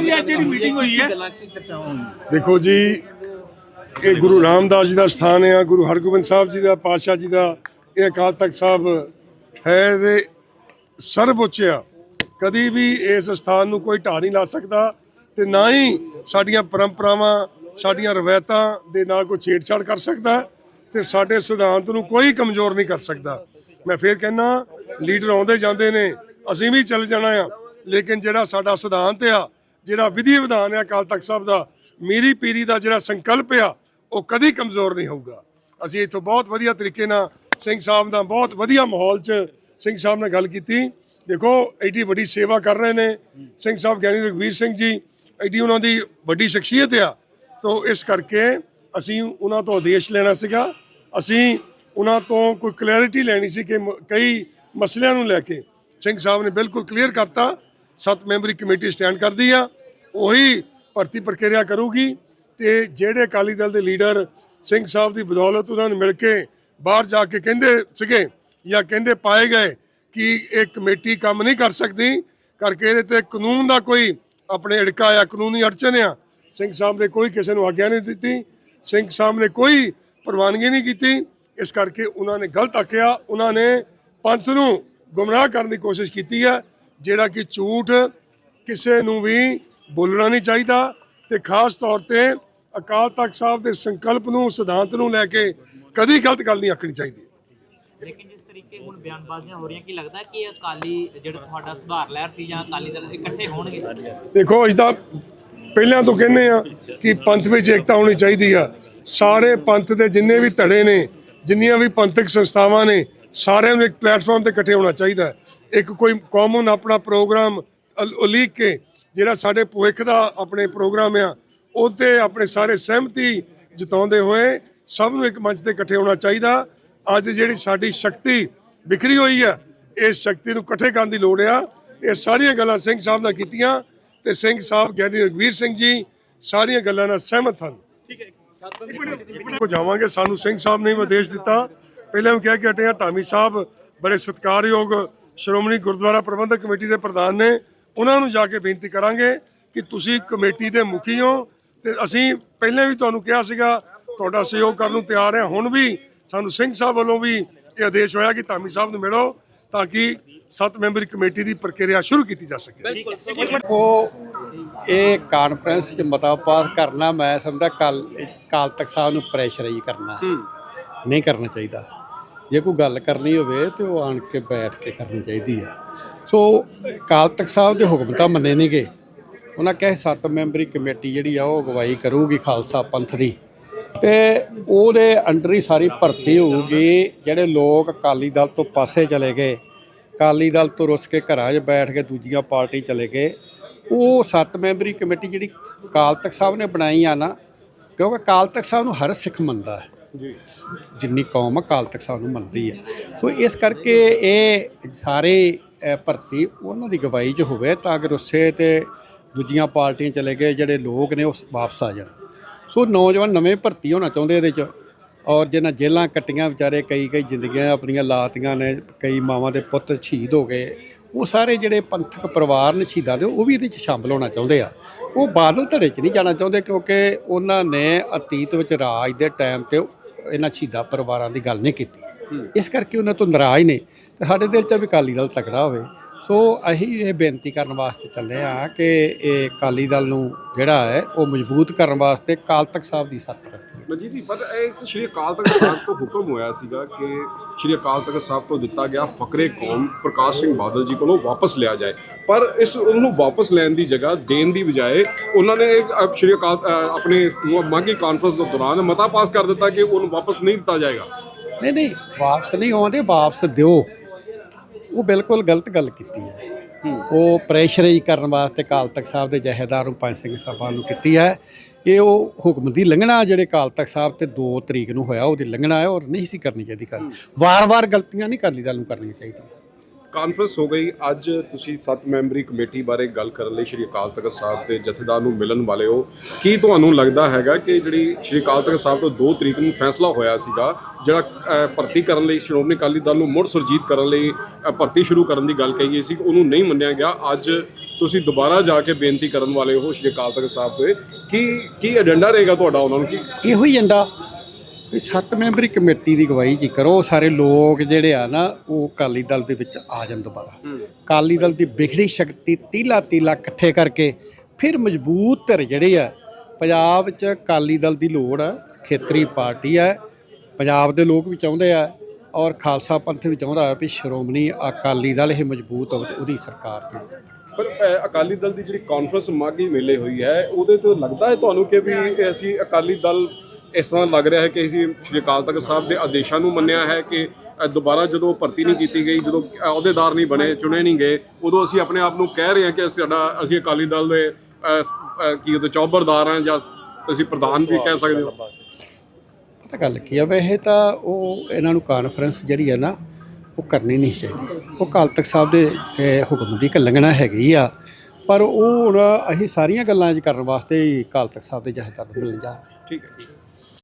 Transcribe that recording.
ਜੀ ਅੱਜ ਜਿਹੜੀ ਮੀਟਿੰਗ ਹੋਈ ਹੈ? ਦੇਖੋ ਜੀ, ਇਹ ਗੁਰੂ ਰਾਮਦਾਸ ਜੀ ਦਾ ਸਥਾਨ ਹੈ ਗੁਰੂ ਹਰਗੋਬਿੰਦ ਸਾਹਿਬ ਜੀ ਦਾ, ਪਾਤਸ਼ਾਹ ਜੀ ਦਾ, ਇਹ ਅਕਾਲ ਤਖਤ ਸਾਹਿਬ ਹੈ ਦੇ ਸਰਵਉੱਚ ਆ। ਕਦੀ ਵੀ ਇਸ ਸਥਾਨ ਨੂੰ ਕੋਈ ਢਾਹ ਨਹੀਂ ਲਾ ਸਕਦਾ ਤੇ ਨਾ ਹੀ ਸਾਡੀਆਂ ਪਰੰਪਰਾਵਾਂ, ਸਾਡੀਆਂ ਰਵਾਇਤਾਂ ਦੇ ਨਾਲ ਕੋਈ ਛੇੜਛਾੜ ਕਰ ਸਕਦਾ ਤੇ ਸਾਡੇ ਸਿਧਾਂਤ ਨੂੰ ਕੋਈ ਕਮਜ਼ੋਰ ਨਹੀਂ ਕਰ ਸਕਦਾ। ਮੈਂ ਫੇਰ ਕਹਿੰਦਾ, ਲੀਡਰ ਆਉਂਦੇ ਜਾਂਦੇ ਨੇ, ਅਸੀਂ ਵੀ ਚੱਲ ਜਾਣਾ ਆ, ਲੇਕਿਨ ਜਿਹੜਾ ਸਾਡਾ ਸਿਧਾਂਤ ਆ ਜਿਹੜਾ ਵਿਧੀ ਵਿਧਾਨ ਹੈ ਅਕਾਲ ਤਖਤ ਸਾਹਿਬ ਦਾ, ਮੇਰੀ ਪੀਰੀ ਦਾ ਜਿਹੜਾ ਸੰਕਲਪ ਆ, ਉਹ ਕਦੀ ਕਮਜ਼ੋਰ ਨਹੀਂ ਹੋਊਗਾ। ਅਸੀਂ ਇੱਥੋਂ ਬਹੁਤ ਵਧੀਆ ਤਰੀਕੇ ਨਾਲ ਸਿੰਘ ਸਾਹਿਬ ਦਾ ਬਹੁਤ ਵਧੀਆ ਮਾਹੌਲ 'ਚ ਸਿੰਘ ਸਾਹਿਬ ਨਾਲ ਗੱਲ ਕੀਤੀ। ਦੇਖੋ, ਐਡੀ ਵੱਡੀ ਸੇਵਾ ਕਰ ਰਹੇ ਨੇ। ਸਿੰਘ ਸਾਹਿਬ ਗਿਆਨੀ ਰਘਵੀਰ ਸਿੰਘ ਜੀ, ਐਡੀ ਉਹਨਾਂ ਦੀ ਵੱਡੀ ਸ਼ਖਸੀਅਤ ਆ। ਸੋ ਇਸ ਕਰਕੇ ਅਸੀਂ ਉਹਨਾਂ ਤੋਂ ਆਦੇਸ਼ ਲੈਣਾ ਸੀਗਾ। ਅਸੀਂ ਉਹਨਾਂ ਤੋਂ ਕੋਈ ਕਲੈਰਿਟੀ ਲੈਣੀ ਸੀ ਕਿ ਮ- ਕਈ ਮਸਲਿਆਂ ਨੂੰ ਲੈ ਕੇ। ਸਿੰਘ ਸਾਹਿਬ ਨੇ ਬਿਲਕੁਲ ਕਲੀਅਰ ਕਰਤਾ। ਸੱਤ ਮੈਂਬਰੀ ਕਮੇਟੀ ਸਟੈਂਡ ਕਰਦੀ ਆ, ਉਹੀ ਭਰਤੀ ਪ੍ਰਕਿਰਿਆ ਕਰੂਗੀ ਤੇ ਜਿਹੜੇ ਅਕਾਲੀ ਦਲ ਦੇ ਲੀਡਰ ਸਿੰਘ ਸਾਹਿਬ ਦੀ ਬਦੌਲਤ ਉਹਨਾਂ ਨੂੰ ਮਿਲ ਕੇ ਬਾਹਰ ਜਾ ਕੇ ਕਹਿੰਦੇ ਸੀਗੇ ਜਾਂ ਕਹਿੰਦੇ ਪਾਏ ਗਏ ਕਿ ਇਹ ਕਮੇਟੀ ਕੰਮ ਨਹੀਂ ਕਰ ਸਕਦੀ, ਕਰਕੇ ਇਹਦੇ ਤੇ ਕਾਨੂੰਨ ਦਾ ਕੋਈ ਆਪਣੇ ਅੜਕਾ ਆ ਕਾਨੂੰਨੀ ਅੜਚਨ ਆ, ਸਿੰਘ ਸਾਹਿਬ ਨੇ ਕੋਈ ਕਿਸੇ ਨੂੰ ਆਗਿਆ ਨਹੀਂ ਦਿੱਤੀ, ਸਿੰਘ ਸਾਹਿਬ ਨੇ ਕੋਈ ਪ੍ਰਵਾਨਗੀ ਨਹੀਂ ਕੀਤੀ, ਇਸ ਕਰਕੇ ਉਹਨਾਂ ਨੇ ਗਲਤ ਆਖਿਆ, ਉਹਨਾਂ ਨੇ ਪੰਥ ਨੂੰ ਗੁੰਮਰਾਹ ਕਰਨ ਦੀ ਕੋਸ਼ਿਸ਼ ਕੀਤੀ ਹੈ ਜਿਹੜਾ ਕਿ ਝੂਠ ਕਿਸੇ ਨੂੰ ਵੀ ਬੋਲਣਾ ਨਹੀਂ ਚਾਹੀਦਾ ਤੇ ਖਾਸ ਤੌਰ ਤੇ ਅਕਾਲ ਤਖਤ ਸਾਹਿਬ ਦੇ ਸੰਕਲਪ ਨੂੰ ਸਿਧਾਂਤ ਨੂੰ ਲੈ ਕੇ ਕਦੀ ਗਲਤ ਗੱਲ ਨਹੀਂ ਆਖਣੀ ਚਾਹੀਦੀ। ਲੇਕਿਨ ਜਿਸ ਤਰੀਕੇ ਹੁਣ ਬਿਆਨਬਾਜ਼ੀਆਂ ਹੋ ਰਹੀਆਂ ਕੀ ਲੱਗਦਾ ਕਿ ਅਕਾਲੀ ਜਿਹੜਾ ਤੁਹਾਡਾ ਸੁਧਾਰ ਲਹਿਰ ਸੀ ਜਾਂ ਅਕਾਲੀ ਦਲ ਇਕੱਠੇ ਹੋਣਗੇ? ਦੇਖੋ ਇਸ ਦਾ ਪਹਿਲਾਂ ਤੋਂ ਕਹਿੰਦੇ ਆ ਕਿ ਪੰਥ ਵਿੱਚ ਏਕਤਾ ਹੋਣੀ ਚਾਹੀਦੀ ਆ। ਸਾਰੇ ਪੰਥ ਦੇ ਜਿੰਨੇ ਵੀ ਧੜੇ ਨੇ ਜਿੰਨੀਆਂ ਵੀ ਪੰਥਕ ਸੰਸਥਾਵਾਂ ਨੇ ਸਾਰਿਆਂ ਨੂੰ ਇੱਕ ਪਲੇਟਫਾਰਮ ਤੇ ਇਕੱਠੇ ਹੋਣਾ ਚਾਹੀਦਾ। ਇੱਕ ਕੋਈ ਕਾਮਨ ਆਪਣਾ ਪ੍ਰੋਗਰਾਮ ਉਲੀਕ ਕੇ ਜਿਹੜਾ ਸਾਡੇ ਭਵਿੱਖ ਦਾ ਆਪਣੇ ਪ੍ਰੋਗਰਾਮ ਆ ਉਹਤੇ ਆਪਣੇ ਸਾਰੇ ਸਹਿਮਤੀ ਜਤਾਉਂਦੇ ਹੋਏ ਸਭ ਨੂੰ ਇੱਕ ਮੰਚ ਤੇ ਇਕੱਠੇ ਹੋਣਾ ਚਾਹੀਦਾ। ਅੱਜ ਜਿਹੜੀ ਸਾਡੀ ਸ਼ਕਤੀ ਵਿਖਰੀ ਹੋਈ ਆ ਇਸ ਸ਼ਕਤੀ ਨੂੰ ਇਕੱਠੇ ਕਰਨ ਦੀ ਲੋੜ ਆ। ਇਹ ਸਾਰੀਆਂ ਗੱਲਾਂ ਸਿੰਘ ਸਾਹਿਬ ਨਾਲ ਕੀਤੀਆਂ ਤੇ ਸਿੰਘ ਸਾਹਿਬ ਗਿਆਨੀ ਰਘਵੀਰ ਸਿੰਘ ਜੀ ਸਾਰੀਆਂ ਗੱਲਾਂ ਨਾਲ ਸਹਿਮਤ ਹਨ। ਕੋ ਜਾਵਾਂਗੇ ਸਾਨੂੰ ਸਿੰਘ ਸਾਹਿਬ ਨੇ ਵੀ ਆਦੇਸ਼ ਦਿੱਤਾ। ਪਹਿਲਾਂ ਵੀ ਕਹਿ ਕੇ ਹਟੇ ਆ ਧਾਮੀ ਸਾਹਿਬ ਬੜੇ ਸਤਿਕਾਰਯੋਗ ਸ਼੍ਰੋਮਣੀ ਗੁਰਦੁਆਰਾ ਪ੍ਰਬੰਧਕ ਕਮੇਟੀ ਦੇ ਪ੍ਰਧਾਨ ਨੇ ਉਹਨਾਂ ਨੂੰ ਜਾ ਕੇ ਬੇਨਤੀ ਕਰਾਂਗੇ ਕਿ ਤੁਸੀਂ ਕਮੇਟੀ ਦੇ ਮੁਖੀ ਹੋ ਤੇ ਅਸੀਂ ਪਹਿਲਾਂ ਵੀ ਤੁਹਾਨੂੰ ਕਿਹਾ ਸੀਗਾ ਤੁਹਾਡਾ ਸਹਿਯੋਗ ਕਰਨ ਨੂੰ ਤਿਆਰ ਹਾਂ। ਹੁਣ ਵੀ ਸਾਨੂੰ ਸਿੰਘ ਸਾਹਿਬ ਵੱਲੋਂ ਵੀ ਇਹ ਆਦੇਸ਼ ਹੋਇਆ ਕਿ ਧਾਮੀ ਸਾਹਿਬ ਨੂੰ ਮਿਲੋ ਤਾਂ ਕਿ ਸੱਤ ਮੈਂਬਰੀ ਕਮੇਟੀ ਦੀ ਪ੍ਰਕਿਰਿਆ ਸ਼ੁਰੂ ਕੀਤੀ ਜਾ ਸਕੇ। ਉਹ ਇਹ ਕਾਨਫਰੰਸ 'ਚ ਮਤਾ ਪਾਸ ਕਰਨਾ ਮੈਂ ਸਮਝਦਾ ਕੱਲ ਕਾਲ ਤੱਕ ਸਾਹਿਬ ਨੂੰ ਪ੍ਰੈਸ਼ਰਾਈਜ਼ ਕਰਨਾ। ਨਹੀਂ ਕਰਨਾ ਚਾਹੀਦਾ। ਜੇ ਕੋਈ ਗੱਲ ਕਰਨੀ ਹੋਵੇ ਤੇ ਉਹ ਆਣ ਕੇ ਬੈਠ ਕੇ ਕਰਨੀ ਚਾਹੀਦੀ ਹੈ ਸੋ ਕਾਲ ਤਖ਼ਤ ਸਾਹਿਬ ਦੇ ਹੁਕਮ ਤਾਂ ਮੰਨੇ ਨਹੀਂ ਗਏ। ਉਹਨਾਂ ਕਹੇ ਸੱਤ ਮੈਂਬਰੀ ਕਮੇਟੀ ਜਿਹੜੀ ਆ, ਉਹ ਅਗਵਾਈ ਕਰੂਗੀ ਖਾਲਸਾ ਪੰਥ ਦੀ। ਤੇ ਉਹਦੇ ਅੰਡਰ ਹੀ ਸਾਰੀ ਭਰਤੀ ਹੋਊਗੀ, ਜਿਹੜੇ ਲੋਕ ਅਕਾਲੀ ਦਲ ਤੋਂ ਪਾਸੇ ਚਲੇ ਗਏ। ਅਕਾਲੀ ਦਲ ਤੋਂ ਰੁੱਸ ਕੇ ਘਰਾਂ 'ਚ ਬੈਠ ਕੇ ਦੂਜੀਆਂ ਪਾਰਟੀ ਚਲੇ ਗਏ। ਉਹ ਸੱਤ ਮੈਂਬਰੀ ਕਮੇਟੀ ਜਿਹੜੀ ਅਕਾਲ ਤਖਤ ਸਾਹਿਬ ਨੇ ਬਣਾਈ ਆ ਨਾ, ਕਿਉਂਕਿ ਅਕਾਲ ਤਖਤ ਸਾਹਿਬ ਨੂੰ ਹਰ ਸਿੱਖ ਮੰਨਦਾ ਹੈ। ਜੀ। ਜਿੰਨੀ ਕੌਮ ਅਕਾਲ ਤਖਤ ਸਾਹਿਬ ਨੂੰ ਮੰਨਦੀ ਹੈ ਸੋ ਇਸ ਕਰਕੇ ਇਹ ਸਾਰੇ ਭਰਤੀ ਉਹਨਾਂ ਦੀ ਗਵਾਹੀ 'ਚ ਹੋਵੇ ਤਾਂ ਕਿ ਰੁੱਸੇ ਤੇ ਦੂਜੀਆਂ ਪਾਰਟੀਆਂ ਚਲੇ ਗਏ, ਜਿਹੜੇ ਲੋਕ ਨੇ ਉਹ ਵਾਪਸ ਆ ਜਾਣ। ਸੋ ਨੌਜਵਾਨ ਨਵੇਂ ਭਰਤੀ ਹੋਣਾ ਚਾਹੁੰਦੇ ਇਹਦੇ 'ਚ ਔਰ ਜਿਹਨਾਂ ਜੇਲਾਂ ਕੱਟੀਆਂ ਵਿਚਾਰੇ, ਕਈ ਕਈ ਜ਼ਿੰਦਗੀਆਂ ਆਪਣੀਆਂ ਲਾਤੀਆਂ ਨੇ, ਕਈ ਮਾਵਾਂ ਦੇ ਪੁੱਤ ਸ਼ਹੀਦ ਹੋ ਗਏ, ਉਹ ਸਾਰੇ ਜਿਹੜੇ ਪੰਥਕ ਪਰਿਵਾਰ ਨੇ ਸ਼ਹੀਦਾਂ ਦੇ, ਉਹ ਵੀ ਇਹਦੇ 'ਚ ਸ਼ਾਮਲ ਹੋਣਾ ਚਾਹੁੰਦੇ ਆ। ਉਹ ਬਾਦਲ ਧੜੇ 'ਚ ਨਹੀਂ ਜਾਣਾ ਚਾਹੁੰਦੇ ਕਿਉਂਕਿ ਉਹਨਾਂ ਨੇ ਅਤੀਤ ਵਿੱਚ ਰਾਜ ਦੇ ਟਾਈਮ ਤੇ ਇਹਨਾਂ ਸ਼ਹੀਦਾਂ ਪਰਿਵਾਰਾਂ ਦੀ ਗੱਲ ਨਹੀਂ ਕੀਤੀ। ਇਸ ਕਰਕੇ ਉਹਨਾਂ ਤੋਂ ਨਾਰਾਜ਼ ਨੇ ਤੇ ਸਾਡੇ ਦਿਲ 'ਚ ਵੀ ਅਕਾਲੀ ਦਲ ਤਕੜਾ ਹੋਵੇ। ਸੋ ਅਸੀਂ ਇਹ ਬੇਨਤੀ ਕਰਨ ਵਾਸਤੇ ਚੱਲੇ ਆ ਕਿ ਇਹ ਅਕਾਲੀ ਦਲ ਨੂੰ ਜਿਹੜਾ ਹੈ ਉਹ ਮਜ਼ਬੂਤ ਕਰਨ ਵਾਸਤੇ ਕਾਲ ਤਖਤ ਸਾਹਿਬ ਦੀ ਸੱਤ ਰੱਖੀ ਮਨਜੀਤ ਜੀ ਪਰ ਇਹ ਸ਼੍ਰੀ ਅਕਾਲ ਤਖਤ ਸਾਹਿਬ ਤੋਂ ਹੁਕਮ ਹੋਇਆ ਸੀਗਾ ਕਿ ਸ਼੍ਰੀ ਅਕਾਲ ਤਖਤ ਸਾਹਿਬ ਤੋਂ ਦਿੱਤਾ ਗਿਆ ਫਕਰੇ ਕੌਮ ਪ੍ਰਕਾਸ਼ ਸਿੰਘ ਬਾਦਲ ਜੀ ਕੋਲੋਂ ਵਾਪਸ ਲਿਆ ਜਾਏ। ਪਰ ਇਸ ਉਹਨੂੰ ਵਾਪਸ ਲੈਣ ਦੀ ਜਗ੍ਹਾ ਦੇਣ ਦੀ ਬਜਾਏ ਉਹਨਾਂ ਨੇ ਸ਼੍ਰੀ ਅਕਾਲ ਆਪਣੇ ਮੰਗੀ ਕਾਨਫਰੰਸ ਦੇ ਦੌਰਾਨ ਮਤਾ ਪਾਸ ਕਰ ਦਿੱਤਾ ਕਿ ਉਹਨੂੰ ਵਾਪਸ ਨਹੀਂ ਦਿੱਤਾ ਜਾਏਗਾ। ਨਹੀਂ ਨਹੀਂ, ਵਾਪਸ ਨਹੀਂ ਆਉਂਦੇ, ਵਾਪਸ ਦਿਓ। ਉਹ ਬਿਲਕੁਲ ਗਲਤ ਗੱਲ ਕੀਤੀ ਹੈ। ਉਹ ਪ੍ਰੈਸ਼ਰਾਈਜ਼ ਕਰਨ ਵਾਸਤੇ ਕਾਲ ਤਖਤ ਸਾਹਿਬ ਦੇ ਜਹੇਦਾਰ ਨੂੰ ਪੰਜ ਸਿੰਘ ਸਭਾ ਨੂੰ ਕੀਤੀ ਹੈ। ਇਹ ਉਹ ਹੁਕਮ ਦੀ ਲੰਘਣਾ ਜਿਹੜੇ ਕਾਲ ਤਖਤ ਸਾਹਿਬ ਤੇ 2 ਤਰੀਕ ਨੂੰ ਹੋਇਆ ਉਹਦੀ ਲੰਘਣਾ ਹੈ ਔਰ ਨਹੀਂ ਸੀ ਕਰਨੀ ਚਾਹੀਦੀ ਕਰ ਵਾਰ-ਵਾਰ ਗਲਤੀਆਂ ਨਹੀਂ ਕਰਨੀ ਦਲ ਨੂੰ ਕਰਨੀਆਂ ਚਾਹੀਦੀਆਂ। ਕਾਨਫਰੰਸ ਹੋ ਗਈ। ਅੱਜ ਤੁਸੀਂ ਸੱਤ ਮੈਂਬਰੀ ਕਮੇਟੀ ਬਾਰੇ ਗੱਲ ਕਰਨ ਲਈ ਸ਼੍ਰੀ ਅਕਾਲ ਤਖਤ ਸਾਹਿਬ ਦੇ ਜਥੇਦਾਰ ਨੂੰ ਮਿਲਣ ਵਾਲੇ ਹੋ। ਕੀ ਤੁਹਾਨੂੰ ਲੱਗਦਾ ਹੈਗਾ ਕਿ ਜਿਹੜੀ ਸ਼੍ਰੀ ਅਕਾਲ ਤਖਤ ਸਾਹਿਬ ਤੋਂ 2 ਤਰੀਕ ਨੂੰ ਫੈਸਲਾ ਹੋਇਆ ਸੀਗਾ, ਜਿਹੜਾ ਭਰਤੀ ਕਰਨ ਲਈ ਸ਼੍ਰੋਮਣੀ ਅਕਾਲੀ ਦਲ ਨੂੰ ਮੁੜ ਸੁਰਜੀਤ ਕਰਨ ਲਈ ਭਰਤੀ ਸ਼ੁਰੂ ਕਰਨ ਦੀ ਗੱਲ ਕਹੀ ਗਈ ਸੀ, ਉਹਨੂੰ ਨਹੀਂ ਮੰਨਿਆ ਗਿਆ। ਅੱਜ ਤੁਸੀਂ ਦੁਬਾਰਾ ਜਾ ਕੇ ਬੇਨਤੀ ਕਰਨ ਵਾਲੇ ਹੋ ਸ਼੍ਰੀ ਅਕਾਲ ਤਖਤ ਸਾਹਿਬ ਤੇ। ਕੀ ਕੀ ਏਜੰਡਾ ਰਹੇਗਾ ਤੁਹਾਡਾ ਉਹਨਾਂ ਨੂੰ? ਕੀ ਇਹੋ ਹੀ ਏਜੰਡਾ ਵੀ ਸੱਤ ਮੈਂਬਰੀ ਕਮੇਟੀ ਦੀ ਗਵਾਹੀ ਜੀ ਕਰੋ ਸਾਰੇ ਲੋਕ ਜਿਹੜੇ ਆ ਨਾ ਉਹ ਅਕਾਲੀ ਦਲ ਦੇ ਵਿੱਚ ਆ ਜਾਣ ਦੁਬਾਰਾ। ਅਕਾਲੀ ਦਲ ਦੀ ਵਿਖੜੀ ਸ਼ਕਤੀ ਤੀਲਾ ਤੀਲਾ ਇਕੱਠੇ ਕਰਕੇ ਫਿਰ ਮਜ਼ਬੂਤ ਧਿਰ ਜਿਹੜੇ ਆ ਪੰਜਾਬ 'ਚ ਅਕਾਲੀ ਦਲ ਦੀ ਲੋੜ ਆ ਖੇਤਰੀ ਪਾਰਟੀ ਆ ਪੰਜਾਬ ਦੇ ਲੋਕ ਵੀ ਚਾਹੁੰਦੇ ਆ ਔਰ ਖਾਲਸਾ ਪੰਥ ਵੀ ਚਾਹੁੰਦਾ ਹੈ ਵੀ ਸ਼੍ਰੋਮਣੀ ਅਕਾਲੀ ਦਲ ਇਹ ਮਜ਼ਬੂਤ ਹੋਵੇ ਉਹਦੀ ਸਰਕਾਰ ਦੀ ਪਰ ਅਕਾਲੀ ਦਲ ਦੀ ਜਿਹੜੀ ਕਾਨਫਰੰਸ ਮਾਗੀ ਮੇਲੇ ਹੋਈ ਹੈ ਉਹਦੇ ਤੋਂ ਲੱਗਦਾ ਹੈ ਤੁਹਾਨੂੰ ਕਿ ਵੀ ਅਸੀਂ ਅਕਾਲੀ ਦਲ ਇਸ ਤਰ੍ਹਾਂ ਲੱਗ ਰਿਹਾ ਹੈ ਕਿ ਅਸੀਂ ਸ਼੍ਰੀ ਅਕਾਲ ਤਖਤ ਸਾਹਿਬ ਦੇ ਆਦੇਸ਼ਾਂ ਨੂੰ ਮੰਨਿਆ ਹੈ ਕਿ ਦੁਬਾਰਾ ਜਦੋਂ ਭਰਤੀ ਨਹੀਂ ਕੀਤੀ ਗਈ ਜਦੋਂ ਅਹੁਦੇਦਾਰ ਨਹੀਂ ਬਣੇ ਚੁਣੇ ਨਹੀਂ ਗਏ ਉਦੋਂ ਅਸੀਂ ਆਪਣੇ ਆਪ ਨੂੰ ਕਹਿ ਰਹੇ ਹਾਂ ਕਿ ਸਾਡਾ ਅਸੀਂ ਅਕਾਲੀ ਦਲ ਦੇ ਕੀ ਉਹਦੇ ਚੌਬਰਦਾਰ ਹਾਂ ਜਾਂ ਅਸੀਂ ਪ੍ਰਧਾਨ ਵੀ ਕਹਿ ਸਕਦੇ ਹਾਂ। ਪਤਾ ਗੱਲ ਕੀ ਆ ਵੈਸੇ ਤਾਂ ਉਹ ਇਹਨਾਂ ਨੂੰ ਕਾਨਫਰੰਸ ਜਿਹੜੀ ਹੈ ਨਾ ਉਹ ਕਰਨੀ ਨਹੀਂ ਚਾਹੀਦੀ। ਉਹ ਅਕਾਲ ਤਖਤ ਸਾਹਿਬ ਦੇ ਹੁਕਮ ਦੀ ਇੱਕ ਲੰਘਣਾ ਹੈਗੀ ਆ ਪਰ ਉਹ ਹੁਣ ਅਸੀਂ ਸਾਰੀਆਂ ਗੱਲਾਂ 'ਚ ਕਰਨ ਵਾਸਤੇ ਹੀ ਅਕਾਲ ਤਖਤ ਸਾਹਿਬ ਦੇ ਜਹੇਦਾਰ ਨੂੰ ਮਿਲਣ ਜਾ ਰਹੇ ਹਾਂ। ਠੀਕ ਹੈ।